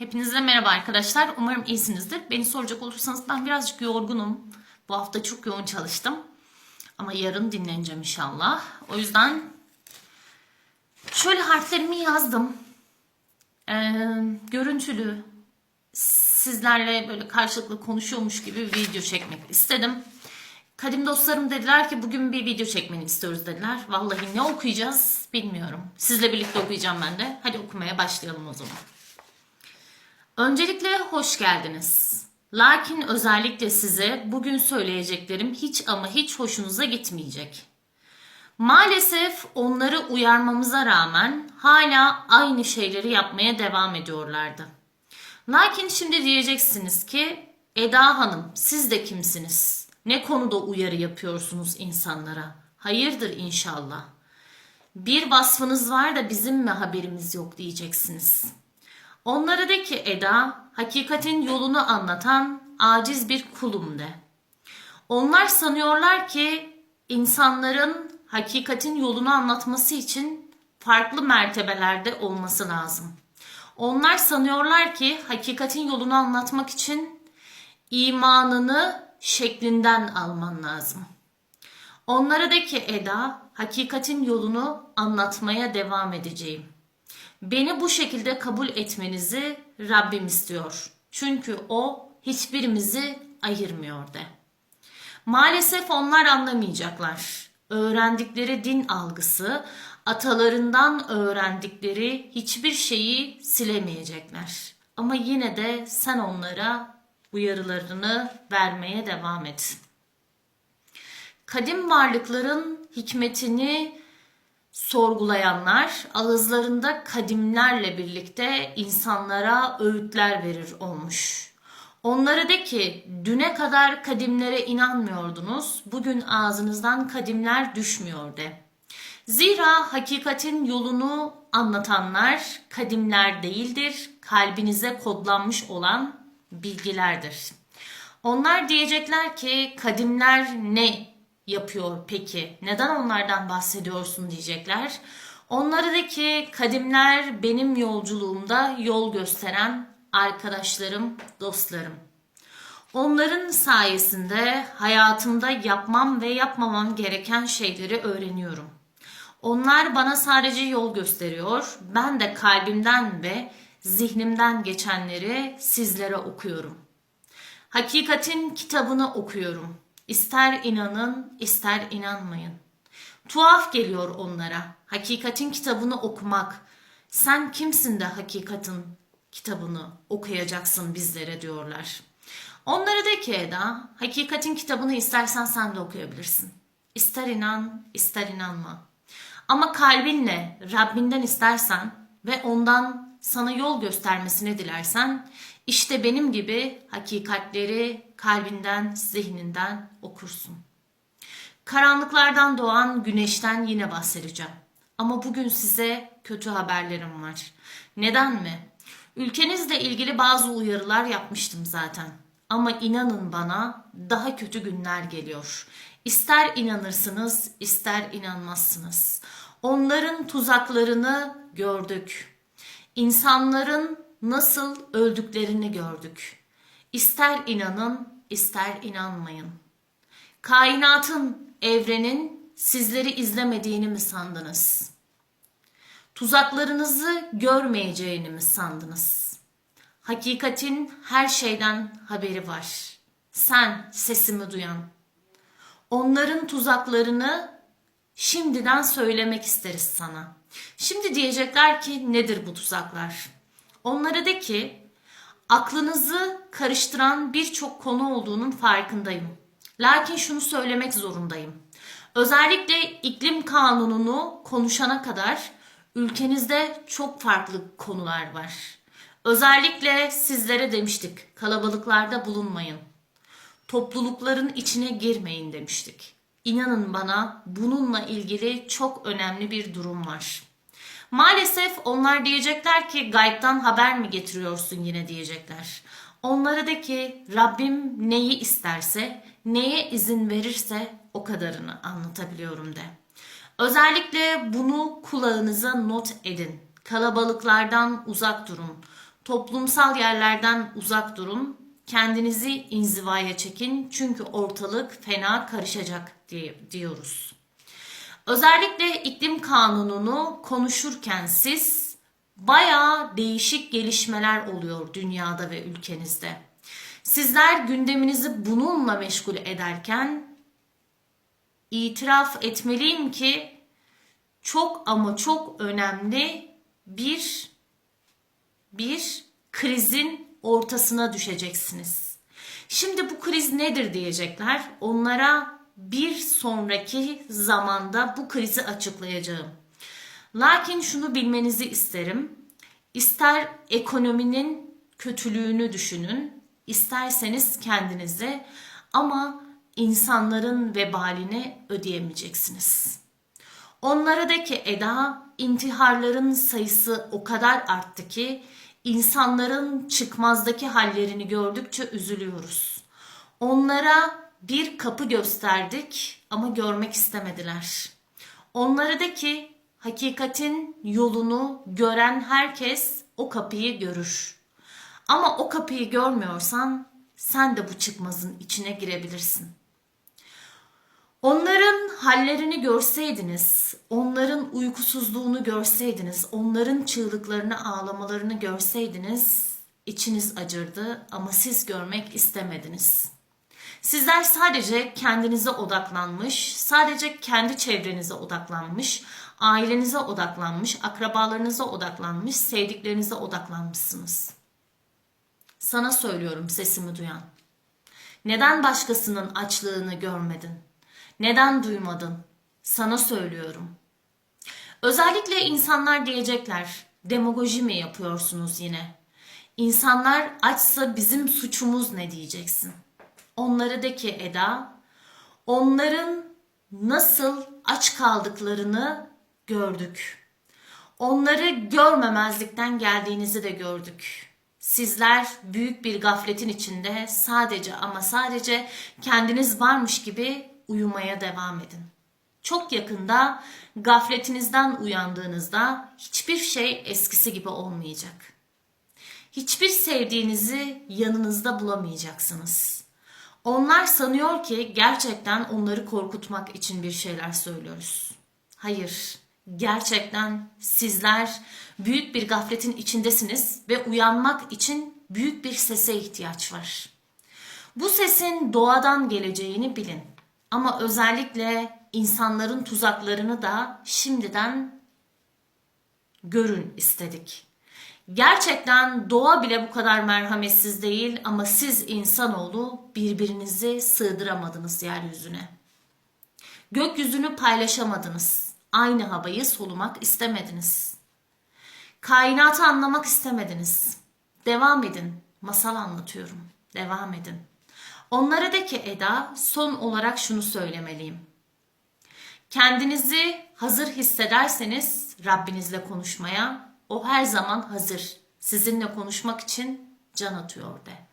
Hepinize merhaba arkadaşlar. Umarım iyisinizdir. Beni soracak olursanız ben birazcık yorgunum. Bu hafta çok yoğun çalıştım. Ama yarın dinleneceğim inşallah. O yüzden şöyle harflerimi yazdım. Ee, görüntülü sizlerle böyle karşılıklı konuşuyormuş gibi bir video çekmek istedim. Kadim dostlarım dediler ki bugün bir video çekmeni istiyoruz dediler. Vallahi ne okuyacağız bilmiyorum. Sizle birlikte okuyacağım ben de. Hadi okumaya başlayalım o zaman. Öncelikle hoş geldiniz. Lakin özellikle size bugün söyleyeceklerim hiç ama hiç hoşunuza gitmeyecek. Maalesef onları uyarmamıza rağmen hala aynı şeyleri yapmaya devam ediyorlardı. Lakin şimdi diyeceksiniz ki Eda Hanım siz de kimsiniz? Ne konuda uyarı yapıyorsunuz insanlara? Hayırdır inşallah. Bir vasfınız var da bizim mi haberimiz yok diyeceksiniz. Onlara de ki Eda, hakikatin yolunu anlatan aciz bir kulum de. Onlar sanıyorlar ki insanların hakikatin yolunu anlatması için farklı mertebelerde olması lazım. Onlar sanıyorlar ki hakikatin yolunu anlatmak için imanını şeklinden alman lazım. Onlara de ki Eda, hakikatin yolunu anlatmaya devam edeceğim. Beni bu şekilde kabul etmenizi Rabbim istiyor. Çünkü o hiçbirimizi ayırmıyor de. Maalesef onlar anlamayacaklar. Öğrendikleri din algısı, atalarından öğrendikleri hiçbir şeyi silemeyecekler. Ama yine de sen onlara uyarılarını vermeye devam et. Kadim varlıkların hikmetini sorgulayanlar ağızlarında kadimlerle birlikte insanlara öğütler verir olmuş. Onlara de ki düne kadar kadimlere inanmıyordunuz, bugün ağzınızdan kadimler düşmüyor de. Zira hakikatin yolunu anlatanlar kadimler değildir, kalbinize kodlanmış olan bilgilerdir. Onlar diyecekler ki kadimler ne yapıyor peki? Neden onlardan bahsediyorsun diyecekler. Onlara de ki kadimler benim yolculuğumda yol gösteren arkadaşlarım, dostlarım. Onların sayesinde hayatımda yapmam ve yapmamam gereken şeyleri öğreniyorum. Onlar bana sadece yol gösteriyor. Ben de kalbimden ve zihnimden geçenleri sizlere okuyorum. Hakikatin kitabını okuyorum. İster inanın, ister inanmayın. Tuhaf geliyor onlara. Hakikatin kitabını okumak. Sen kimsin de hakikatin kitabını okuyacaksın bizlere diyorlar. Onlara de ki Eda, hakikatin kitabını istersen sen de okuyabilirsin. İster inan, ister inanma. Ama kalbinle Rabbinden istersen ve ondan sana yol göstermesini dilersen işte benim gibi hakikatleri kalbinden, zihninden okursun. Karanlıklardan doğan güneşten yine bahsedeceğim. Ama bugün size kötü haberlerim var. Neden mi? Ülkenizle ilgili bazı uyarılar yapmıştım zaten. Ama inanın bana daha kötü günler geliyor. İster inanırsınız, ister inanmazsınız. Onların tuzaklarını gördük. İnsanların nasıl öldüklerini gördük. İster inanın, ister inanmayın. Kainatın, evrenin sizleri izlemediğini mi sandınız? Tuzaklarınızı görmeyeceğini mi sandınız? Hakikatin her şeyden haberi var. Sen sesimi duyan. Onların tuzaklarını şimdiden söylemek isteriz sana. Şimdi diyecekler ki nedir bu tuzaklar? Onlara de ki aklınızı karıştıran birçok konu olduğunun farkındayım. Lakin şunu söylemek zorundayım. Özellikle iklim kanununu konuşana kadar ülkenizde çok farklı konular var. Özellikle sizlere demiştik kalabalıklarda bulunmayın. Toplulukların içine girmeyin demiştik. İnanın bana bununla ilgili çok önemli bir durum var. Maalesef onlar diyecekler ki gaybtan haber mi getiriyorsun yine diyecekler. Onlara de ki Rabbim neyi isterse, neye izin verirse o kadarını anlatabiliyorum de. Özellikle bunu kulağınıza not edin. Kalabalıklardan uzak durun. Toplumsal yerlerden uzak durun. Kendinizi inzivaya çekin çünkü ortalık fena karışacak diye diyoruz. Özellikle iklim kanununu konuşurken siz bayağı değişik gelişmeler oluyor dünyada ve ülkenizde. Sizler gündeminizi bununla meşgul ederken itiraf etmeliyim ki çok ama çok önemli bir bir krizin ortasına düşeceksiniz. Şimdi bu kriz nedir diyecekler. Onlara bir sonraki zamanda bu krizi açıklayacağım. Lakin şunu bilmenizi isterim. İster ekonominin kötülüğünü düşünün, isterseniz kendinizi ama insanların vebalini ödeyemeyeceksiniz. Onlaradaki eda intiharların sayısı o kadar arttı ki insanların çıkmazdaki hallerini gördükçe üzülüyoruz. Onlara bir kapı gösterdik ama görmek istemediler. Onlara de ki hakikatin yolunu gören herkes o kapıyı görür. Ama o kapıyı görmüyorsan sen de bu çıkmazın içine girebilirsin. Onların hallerini görseydiniz, onların uykusuzluğunu görseydiniz, onların çığlıklarını, ağlamalarını görseydiniz, içiniz acırdı ama siz görmek istemediniz. Sizler sadece kendinize odaklanmış, sadece kendi çevrenize odaklanmış, ailenize odaklanmış, akrabalarınıza odaklanmış, sevdiklerinize odaklanmışsınız. Sana söylüyorum sesimi duyan. Neden başkasının açlığını görmedin? Neden duymadın? Sana söylüyorum. Özellikle insanlar diyecekler, demagoji mi yapıyorsunuz yine? İnsanlar açsa bizim suçumuz ne diyeceksin? Onlara de ki Eda, onların nasıl aç kaldıklarını gördük. Onları görmemezlikten geldiğinizi de gördük. Sizler büyük bir gafletin içinde sadece ama sadece kendiniz varmış gibi uyumaya devam edin. Çok yakında gafletinizden uyandığınızda hiçbir şey eskisi gibi olmayacak. Hiçbir sevdiğinizi yanınızda bulamayacaksınız. Onlar sanıyor ki gerçekten onları korkutmak için bir şeyler söylüyoruz. Hayır, gerçekten sizler büyük bir gafletin içindesiniz ve uyanmak için büyük bir sese ihtiyaç var. Bu sesin doğadan geleceğini bilin. Ama özellikle insanların tuzaklarını da şimdiden görün istedik. Gerçekten doğa bile bu kadar merhametsiz değil ama siz insanoğlu birbirinizi sığdıramadınız yeryüzüne. Gökyüzünü paylaşamadınız. Aynı havayı solumak istemediniz. Kainatı anlamak istemediniz. Devam edin. Masal anlatıyorum. Devam edin. Onlara de ki Eda son olarak şunu söylemeliyim. Kendinizi hazır hissederseniz Rabbinizle konuşmaya o her zaman hazır. Sizinle konuşmak için can atıyor de.